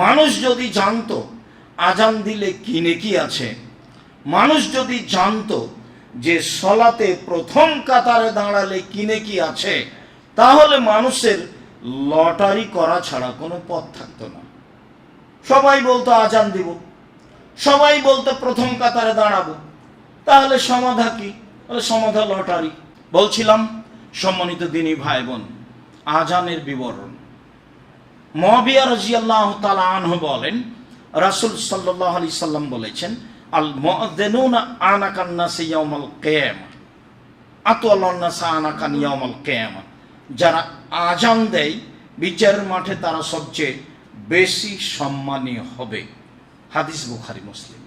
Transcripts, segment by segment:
মানুষ যদি জানতো আজান দিলে কিনে কি আছে, মানুষ যদি জানতো যে সলাতে প্রথম কাতারে দাঁড়ালে কিনে কি আছে, তাহলে মানুষের লটারি করা ছাড়া কোনো পথ থাকতো না। সবাই বলতো আজান দিব, সবাই বলতো প্রথম কাতারে দাঁড়াবো, তাহলে সমাধা কি? সমাধা লটারি। বলছিলাম, সম্মানিত দিনী ভাই বোন আজানের বিবরণ। মহাবিয়া রাজিয়াল্লাহ তালা আনহ বলেন, রাসুল সাল্লাহ আলি সাল্লাম বলেছেন আল মুআদ্দিনুনা আনাকান নাস ইয়াউমাল কিয়ামা আতওয়ালান নাস আনাকান ইয়াউমাল কিয়ামা। যারা আজান দেয়, বিচারের মাঠে তারা সবচেয়ে বেশি সম্মানী হবে। হাদিস বুখারী, মুসলিম।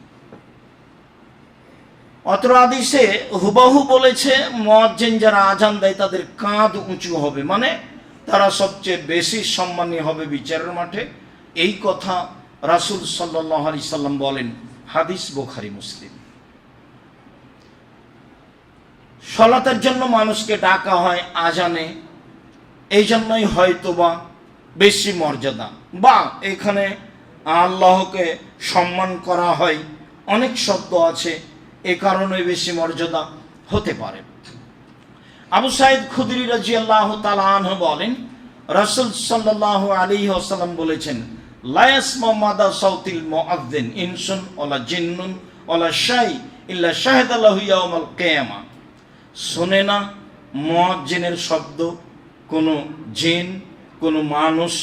অত্র আদিসে হুবাহু বলেছে, মুয়াজ্জিন যারা আজান দেয়, তাদের কাঁধ উঁচু হবে। মানে তারা সবচেয়ে বেশি সম্মানী হবে বিচারের মাঠে। এই কথা রাসূল সাল্লাহ আলি সাল্লাম বলেন, হাদিস বোখারি, মুসলিম। সলাতের জন্য মানুষকে ডাকা হয় আজানে এই জন্যই হয়তোবা বেশি মর্যাদা। বা এখানে আল্লাহকে সম্মান করা হয়, অনেক শব্দ আছে, এ কারণে বেশি মর্যাদা হতে পারে। আবু সাইদ খুদরি রাজি আল্লাহ তালাহ বলেন, রাসুল সাল্লাহ আলী আসাল্লাম বলেছেন লায়াস মাদা সাউতিল মুআদ্দিন ইনসুন ওলা জিন্নুন ওলা শাই ইল্লা শাহেদ আল্লাহু ইয়াউমাল কিয়ামা। শোনে না মুয়াজ্জিনের শব্দ, কোনো জিন, কোনো মানুষ,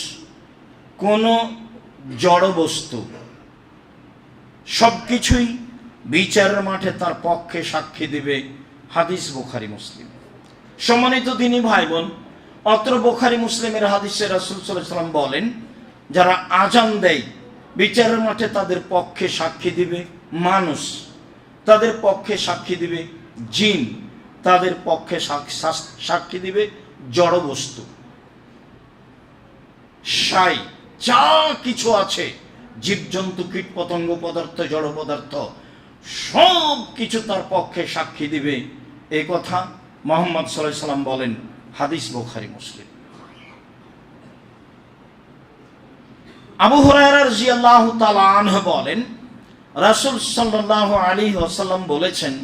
কোনো জড় বস্তু সব কিছুই বিচারের মাঠে তার পক্ষে সাক্ষী দিবে হাদিস বুখারি মুসলিম। সম্মানিত তিনি ভাই বোন অত্র বোখারি মুসলিমের হাদিসে রাসুল সাল্লাম বলেন, যারা আজান দেয়, বিচারের মাঠে তাদের পক্ষে সাক্ষী দিবে মানুষ, তাদের পক্ষে সাক্ষী দিবে জিন, তাদের পক্ষে সাক্ষী দিবে জড় বস্তু। সাই, যা কিছু আছে, জীবজন্তু কীট পতঙ্গ পদার্থ, জড় পদার্থ, সব কিছু তার পক্ষে সাক্ষী দিবে। এ কথা মোহাম্মদ সাল্লাহ সাল্লাম বলেন, হাদিস বোখারি, মুসলিম। আবু হুরায়রা রাদিয়াল্লাহু তাআলা বলেন, রাসূল সাল্লাল্লাহু আলাইহি ওয়াসাল্লাম বলেছেন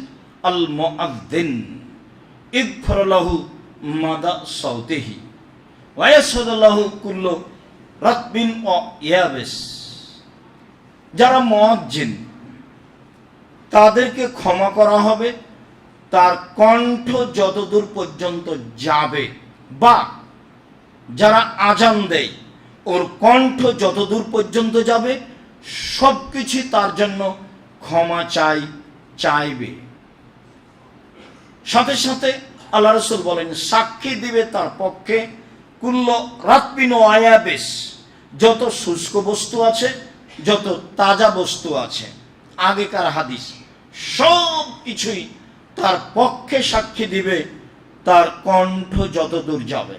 আল মুআদ্দিন ইগফর লাহু মাদা সাউতিহি ওয়া ইয়াসহুদু কুল্লু রাতবিন ও ইয়াবিস। যারা মুআজ্জিন, তাদেরকে ক্ষমা করা হবে তার কণ্ঠ যতদূর পর্যন্ত যাবে বা যারা আজান দেয়, ওর কণ্ঠ যতদূর পর্যন্ত যাবে সব কিছু তার জন্য ক্ষমা চাই, চাইবে। সাথে সাথে আল্লাহ রসুল বলেন, সাক্ষী দিবে তার পক্ষে কুল্ল রাতপিন আয়াবেশ যত শুষ্ক বস্তু আছে, যত তাজা বস্তু আছে, আগেকার হাদিস সব কিছুই তার পক্ষে সাক্ষী দিবে, তার কণ্ঠ যতদূর যাবে।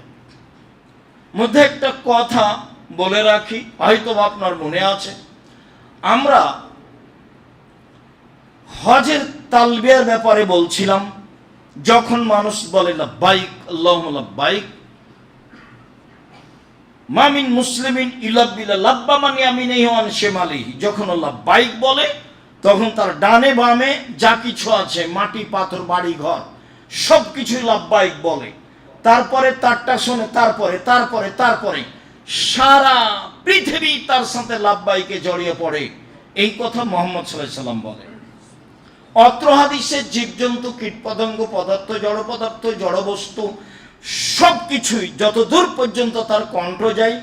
মধ্যে একটা কথা বলে রাখি, হয়তো আপনার মনে আছে। আমরা হজের তালবিয়ার ব্যাপারে বলছিলাম, যখন মানুষ বলে বাইক আল্লাহ বাইক মামিন মুসলিমিন ইলাবিলা লাব্বা মানে আমি নেই হন শেমালিহি যখন আল্লাহ বাইক বলে তখন তার ডানে বামে যা কিছু আছে, মাটি, পাথর, বাড়ি, ঘর সব কিছুই লাভবাহিক বলে। তারপরে তারটা শোনে, তারপরে তারপরে তারপরে সারা পৃথিবী তার সাথে লাভবাহিকে জড়িয়ে পড়ে। এই কথা মোহাম্মদ সাল্লাম বলে। অত্র হাদিসে জীবজন্তু, কীটপতঙ্গ, পদার্থ, জড় পদার্থ জড় বস্তু সব কিছুই যত দূর পর্যন্ত তার কণ্ঠ যায়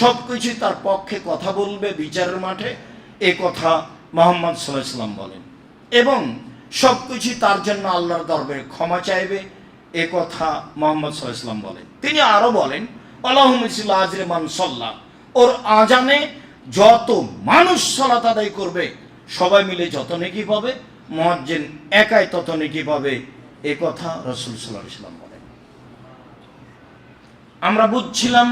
সব কিছুই তার পক্ষে কথা বলবে, বিচারের মাঠে। এ কথা মোহাম্মদ সাল্লাম বলেন। এবং সব কিছুই তার জন্য আল্লাহর দরবারে ক্ষমা চাইবে, এ কথা মোহাম্মদ সাল্লাম বলেন। তিনি আরও বলেন আল্লাহমিল্লা আজরে মান সল্লাহ ওর আজানে যত মানুষ সলাত আদায় করবে, সবাই মিলে যত নেকি পাবে মহাজ্জেন একাই তত নেকি পাবে, এ কথা রসুল সাল্লাহ ইসলাম বলেন। আমরা বুঝছিলাম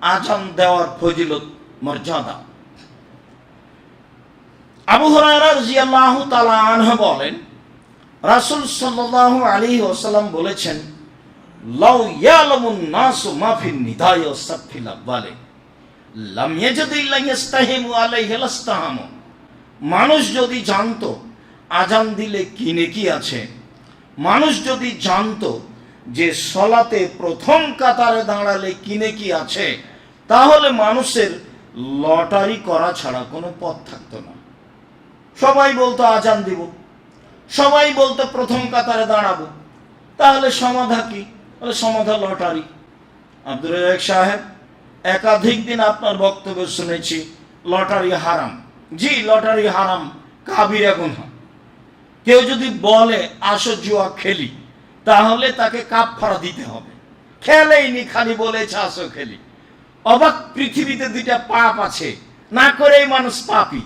আজান দেওয়ার ফজিলত মর্যাদা। আবু তাআলা আনহু বলেন, রাসূল সাল্লাল্লাহু আলাইহি ওয়াসাল্লাম বলেছেন, লাউ ইয়ালামুন নাসু মা ফিন নিদায় ওয়াসাফিল আব্বালে, লাম ইয়াজিদিল্লাহ ইস্তাহিমু আলাইহি লাস্তাহামু মানুষ যদি জানতো, আজান দিলে কিনে কি আছে? মানুষ যদি জানতো যে সলাতে প্রথম কাতারে দাঁড়ালে কিনে কি আছে, তাহলে মানুষের লটারি করা ছাড়া কোনো পথ থাকতো না। সবাই বলতো আজান দিব। সবাই বলতো প্রথম কাতারে দাঁড়াবো। তাহলে সমাধা কি? সমাধা লটারি। আব্দুল সাহেব, একাধিক দিন আপনার বক্তব্য শুনেছি, লটারি হারাম। জি, লটারি হারাম, কাবিরা গুনহা কেউ যদি বলে, আসো জুয়া খেলি, তাহলে তাকে কাপ ফাড়া দিতে হবে। খেলেইনি খালি বলেছে, আসো খেলি। অবাক পৃথিবীতে দুইটা পাপ আছে, না করেই মানুষ পাপি।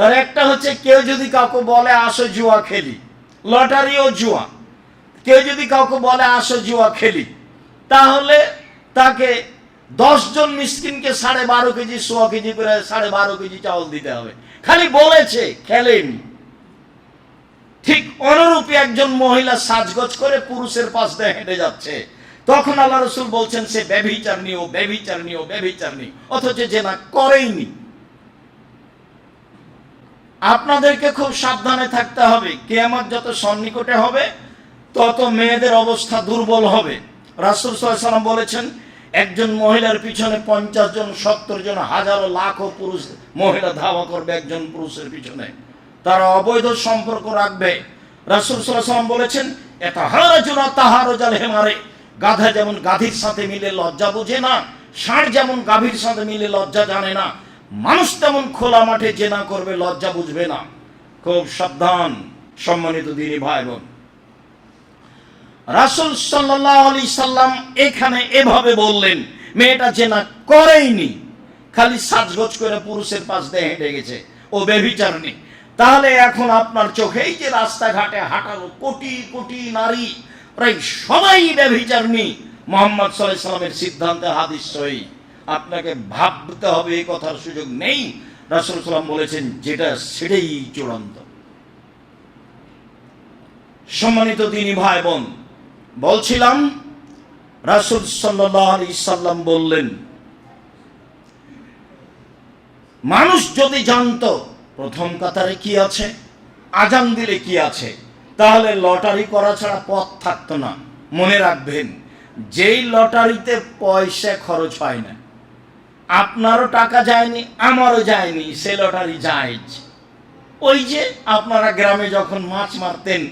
তার একটা হচ্ছে কেউ যদি কাউকে বলে আসো জুয়া খেলি। লটারিও জুয়া। কেউ যদি কাউকে বলে আসো জুয়া খেলি, তাহলে তাকে দশজন মিসকিনকে সাড়ে বারো কেজি, সোয়া কেজি করে সাড়ে বারো কেজি চাউল দিতে হবে। খালি বলেছে, খেলেনি। ঠিক অনুরূপী একজন মহিলা সাজগজ করে পুরুষের পাশ দিয়ে হেঁটে যাচ্ছে। তখন আল্লাহ রসুল বলছেন, সে ব্যভিচারণী ও ব্যভিচারণী ও ব্যভিচারণী, অথচ যে না করেইনি। আপনাদেরকে খুব সাবধানে থাকতে হবে। কেয়ামত যত সন্নিকটে হবে, তত মেয়েদের অবস্থা দুর্বল হবে। রাসুল সাল্লাম বলেছেন, একজন মহিলার পিছনে পঞ্চাশ জন, সত্তর জন, হাজারো লাখো পুরুষ, মহিলা ধাওয়া করবে একজন পুরুষের পিছনে। তারা অবৈধ সম্পর্ক রাখবে। রাসুল সাল্লাম বলেছেন এটা হারা জোনা তাহারো জাল হেমারে। গাধা যেমন গাধীর সাথে মিলে লজ্জা বুঝে না, ষাঁড় যেমন গাভীর সাথে মিলে লজ্জা জানে না মানুষ তেমন খোলা মাঠে জেনা করবে, লজ্জা বুঝবে না। খুব সাবধান, সম্মানিত দিনী ভাই বোন রাসুল সাল্লাহ আলি সাল্লাম এখানে এভাবে বললেন, মেয়েটা জেনা করেইনি, খালি সাজগোজ করে পুরুষের পাশ দিয়ে হেঁটে গেছে। ও বেবিচারণী তাহলে এখন আপনার চোখে এই যে রাস্তাঘাটে হাঁটালো কোটি কোটি নারী, প্রায় সবাই ব্যভিচারণী মোহাম্মদ সাল্লাহ সাল্লামের সিদ্ধান্তে হাদিস সহি। আপনাকে ভাবতে হবে এই কথার সুযোগ নেই। রাসুল সাল্লাম বলেছেন, যেটা সেটাই চূড়ান্ত। সম্মানিত দিনী ভাই বোন, বলছিলাম, রাসুল সাল্লাহ সাল্লাম বললেন, মানুষ যদি জানতো, প্রথম কাতারে কি আছে, আজান দিলে কি আছে, তাহলে লটারি করা ছাড়া পথ থাকতো না। মনে রাখবেন, যেই লটারিতে পয়সা খরচ হয় না আপনারও টাকা যায়নি, আমারও যায়নি, সে লটারি যায় ওই যে আপনারা গ্রামে যখন মাছ মারতেন,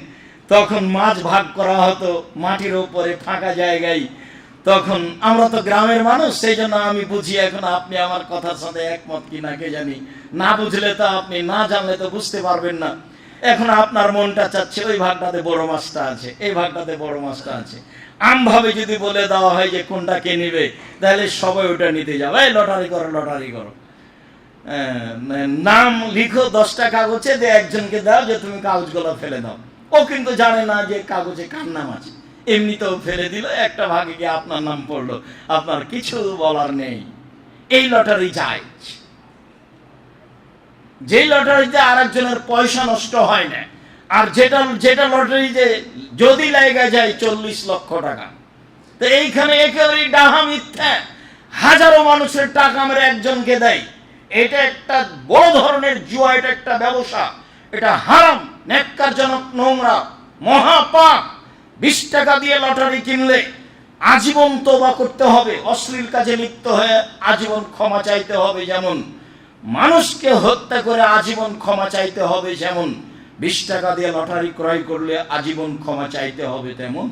তখন মাছ ভাগ করা হতো মাটির ওপরে ফাঁকা জায়গায়। তখন আমরা তো গ্রামের মানুষ, সেই জন্য আমি বুঝি এখন আপনি আমার কথার সাথে একমত কি না, কে জানি। না বুঝলে তো আপনি, না জানলে তো বুঝতে পারবেন না। এখন আপনার মনটা চাচ্ছে, ওই ভাগটাতে বড় মাছটা আছে, এই ভাগটাতে বড় মাছটা আছে। আমভাবে যদি বলে দেওয়া হয় যে কোনটা কে নিবে তাহলে সবাই ওটা নিতে যাবে লটারি করো লটারি করো। নাম লিখো, দশটা কাগজে, দিয়ে একজনকে দাও যে তুমি কাগজগুলো ফেলে দাও। ও কিন্তু জানে না যে কাগজে কার নাম আছে। এমনিতেও ফেলে দিল, একটা ভাগে গিয়ে আপনার নাম পড়ল। আপনার কিছু বলার নেই। এই লটারি যায়। যেই লটারিতে আর একজনের পয়সা নষ্ট হয় না, আর যেটা যেটা লটারি যে যদি লাইগা যায় চল্লিশ লক্ষ টাকা। তো এইখানে একেবারেই ডাহা মিথ্যা। হাজারো মানুষের টাকা মেরে একজনকে দেয় এটা একটা বড় ধরনের জুয়া, এটা একটা ব্যবসা। এটা হারাম নেককারজনক নোংরা, মহাপাপ। বিশ টাকা দিয়ে লটারি কিনলে আজীবন তোবা করতে হবে, অশ্লীল কাজে লিপ্ত হয়ে আজীবন ক্ষমা চাইতে হবে যেমন। মানুষকে হত্যা করে আজীবন ক্ষমা চাইতে হবে যেমন। বিশ টাকা দিয়ে লটারি ক্রয় করলে আজীবন ক্ষমা চাইতে হবে তেমন।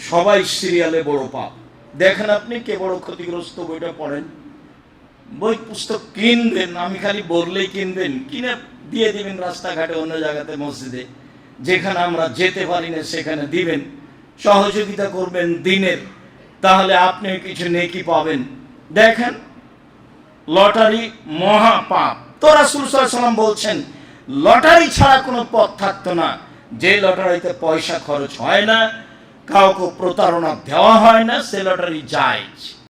সবাই সিরিয়ালে বড় পাপ। দেখেন আপনি কে বড় ক্ষতিগ্রস্ত বইটা পড়েন? বই পুস্তক কিনবেন, আমি খালি বললেই কিনবেন। কিনে দিয়ে দিবেন রাস্তাঘাটে অন্য জায়গাতে, মসজিদে। যেখানে আমরা যেতে পারি না, সেখানে দিবেন। সহযোগিতা করবেন দিনের। তাহলে আপনি কিছু নেকি পাবেন। দেখেন, লটারি মহা পাপ তো রাসুল বলছেন, লটারি ছাড়া কোনো পথ থাকতো না। যে লটারিতে পয়সা খরচ হয় না কাউকে প্রতারণা দেওয়া হয় না সেলটারি যায়।